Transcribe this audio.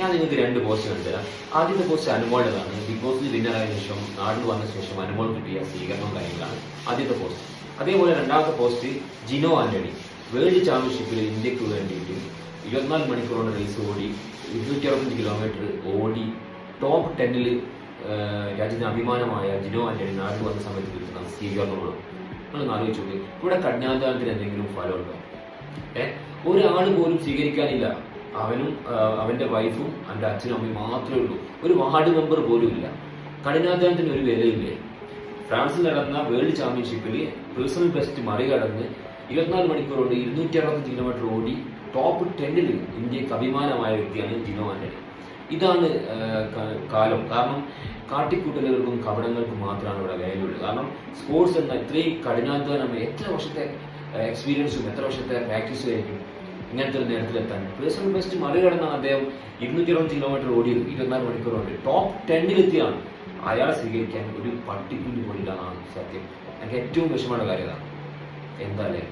ഞാൻ നിങ്ങൾക്ക് രണ്ട് പോസ്റ്റ് കണ്ടുതരാം ആദ്യത്തെ പോസ്റ്റ് അനുമോളുടേതാണ് ബിഗ് ബോസിൽ വിന്നറായ ശേഷം നാട്ടിൽ വന്ന ശേഷം അനുമോൾ കിട്ടിയ സ്വീകരണവും കാര്യങ്ങളാണ് ആദ്യത്തെ പോസ്റ്റ് അതേപോലെ രണ്ടാമത്തെ പോസ്റ്റ് ജിനോ ആന്റണി. വേൾഡ് ചാമ്പ്യൻഷിപ്പിൽ ഇന്ത്യയ്ക്ക് വേണ്ടിയിട്ട് ഇരുപത്തിനാല് മണിക്കൂറോളം റേസ് ഓടി ഇരുന്നൂറ്റി അറുപത്തഞ്ച് കിലോമീറ്റർ ഓടി ടോപ്പ് ടെന്നിൽ രാജ്യത്തിന് അഭിമാനമായ ജിനോ ആന്റണി നാട്ടിൽ വന്ന സമയത്ത് കിട്ടുന്ന സ്വീകരണമാണ്. നിങ്ങൾ ആലോചിച്ച് നോക്കി. ഇവിടെ കന്യാദാനത്തിന് എന്തെങ്കിലും ഫലമുണ്ടോ? ഏഹ് ഒരാൾ പോലും സ്വീകരിക്കാനില്ല. അവനും അവന്റെ വൈഫും അവന്റെ അച്ഛനും അമ്മയും മാത്രമേ ഉള്ളൂ. ഒരു വാർഡ് മെമ്പർ പോലും ഇല്ല. കഠിനാധ്വാനത്തിന് ഒരു വിലയില്ലേ ഫ്രാൻസിൽ നടന്ന വേൾഡ് ചാമ്പ്യൻഷിപ്പിൽ പേഴ്സണൽ ബെസ്റ്റ് മറികടന്ന് ഇരുപത്തിനാല് മണിക്കൂർ കൊണ്ട് ഇരുന്നൂറ്റി അറുപത്തഞ്ച് കിലോമീറ്റർ ഓടി ടോപ്പ് ടെന്നിൽ ഇന്ത്യയ്ക്ക് അഭിമാനമായ വ്യക്തിയാണ് ജിനോ ആന്റണി. ഇതാണ് കാലം. കാരണം കാട്ടിക്കൂട്ടലുകൾക്കും കപടങ്ങൾക്കും മാത്രമാണ് ഇവിടെ വിലയുള്ളത്. കാരണം സ്പോർട്സ് എന്ന ഇത്രയും കഠിനാധ്വാനം എത്ര വർഷത്തെ എക്സ്പീരിയൻസും എത്ര വർഷത്തെ പ്രാക്ടീസും ആയിരിക്കും ഇങ്ങനത്തെ ഒരു നേരത്തിലെത്താൻ. പേഴ്സണൽ ബെസ്റ്റ് മറികടന്നാണ് അദ്ദേഹം ഇരുന്നൂറ്റി അറുപത് കിലോമീറ്റർ ഓടിയത് ഇരുപത്തിനാല് മണിക്കൂർ കൊണ്ട് ടോപ്പ് ടെന്നിലെത്തിയാണ് അയാളെ സ്വീകരിക്കാൻ ഒരു പട്ടിക്കുഞ്ഞു പോയിട്ടാണ് സത്യം. എനിക്ക് ഏറ്റവും വിഷമമുള്ള കാര്യം എന്താ അല്ലേ?